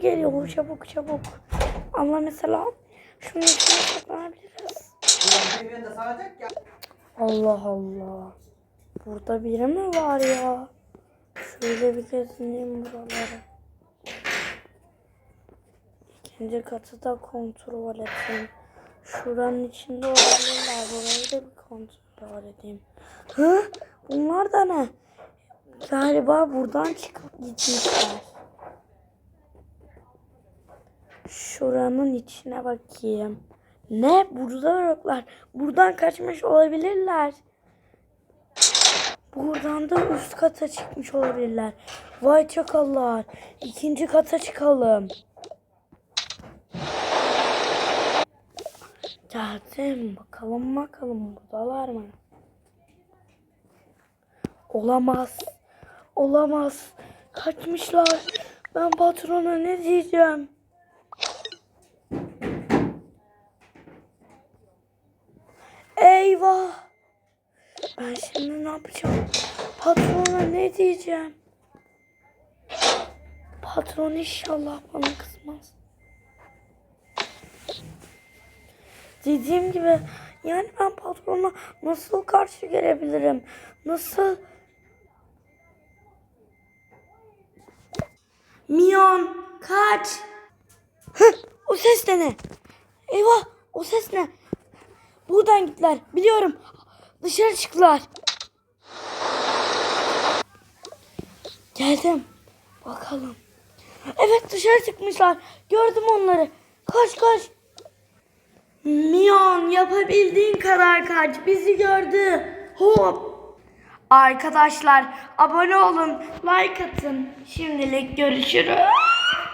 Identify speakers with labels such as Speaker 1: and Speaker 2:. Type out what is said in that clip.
Speaker 1: geliyor çabuk çabuk. Allah mesela şunun içine saklanabiliriz. Allah Allah. Burada biri mi var ya? Şöyle bir gezineyim buraları. İkinci katı da kontrol edeyim. Şuranın içinde olabilirler. Burayı da bir kontrol edeyim. Hı? Bunlar da ne? Galiba buradan çıkıp gitmişler. Şuranın içine bakayım. Ne? Burada yoklar. Buradan kaçmış olabilirler. Buradan da üst kata çıkmış olabilirler. Vay çakallar. İkinci kata çıkalım. Geldim. Bakalım bakalım buradalar mı? Olamaz. Olamaz. Kaçmışlar. Ben patrona ne diyeceğim? Eyvah. Ben şimdi ne yapacağım? Patrona ne diyeceğim? Patron inşallah bana kızmaz. Dediğim gibi yani ben patrona nasıl karşı gelebilirim? Nasıl? Mion kaç. Hıh, o ses de ne? Eyvah o ses ne? Buradan gittiler biliyorum. Dışarı çıktılar. Geldim. Bakalım. Evet dışarı çıkmışlar. Gördüm onları. Koş koş. Mion yapabildiğin kadar kaç. Bizi gördü. Hop. Arkadaşlar abone olun. Like atın. Şimdilik görüşürüz.